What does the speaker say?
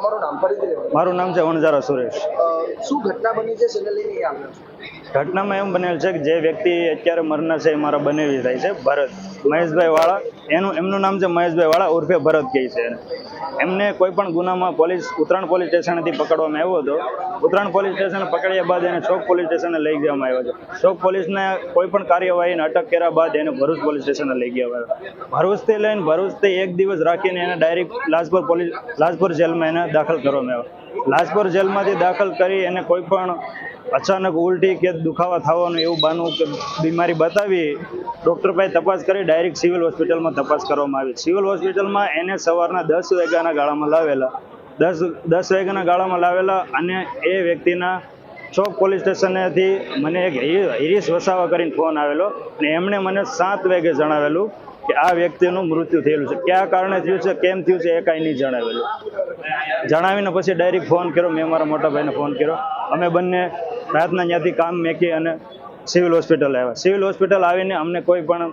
તમારું નામ ફરીથી મારું નામ છે વણઝારા સુરેશ. શું ઘટના બની છે જેને લઈને આવ્યા ઘટનામાં એમ બનેલ છે કે જે વ્યક્તિ અત્યારે મરના છે એ મારા બનેવી થાય છે. ભરત મહેશભાઈ વાળા. એનું એમનું નામ છે મહેશભાઈ વાળા ઉર્ફે ભરત કહે છે. એમને કોઈ પણ ગુનામાં પોલીસ, ઉત્તરાયણ પોલીસ સ્ટેશનથી પકડવામાં આવ્યો હતો. ઉત્તરાયણ પોલીસ સ્ટેશન પકડ્યા બાદ એને ચોક પોલીસ સ્ટેશને લઈ જવામાં આવ્યો છે. ચોક પોલીસને કોઈ પણ કાર્યવાહીને અટક કર્યા બાદ એને ભરૂચ પોલીસ સ્ટેશને લઈ ગયા આવ્યો ભરૂચથી લઈને ભરૂચથી એક દિવસ રાખીને એને ડાયરેક્ટ લાજપુર પોલીસ, લાજપુર જેલમાં એને દાખલ કરવામાં આવ્યો. લાજપુર જેલમાંથી દાખલ કરી એને કોઈ પણ અચાનક ઉલટી કે દુખાવા થવાનું એવું બાનું કે બીમારી બતાવી ડૉક્ટર પાસે તપાસ કરી ડાયરેક્ટ સિવિલ હોસ્પિટલમાં તપાસ કરવામાં આવી. સિવિલ હોસ્પિટલમાં એને સવારના દસ વાગ્યાના ગાળામાં લાવેલા. દસ દસ વાગ્યાના ગાળામાં લાવેલા અને એ વ્યક્તિના ચોક પોલીસ સ્ટેશનેથી મને એક હિરીશ વસાવા કરીને ફોન આવેલો અને એમણે મને સાત વાગે જણાવેલું કે આ વ્યક્તિનું મૃત્યુ થયેલું છે. કયા કારણે થયું છે, કેમ થયું છે એ કાંઈ નહીં જણાવેલું. જણાવીને પછી ડાયરેક્ટ ફોન કર્યો, મેં મારા મોટા ભાઈને ફોન કર્યો. અમે બંને રાતના ત્યાંથી કામ મેકી અને સિવિલ હોસ્પિટલ આવ્યા. સિવિલ હોસ્પિટલ આવીને અમને કોઈ પણ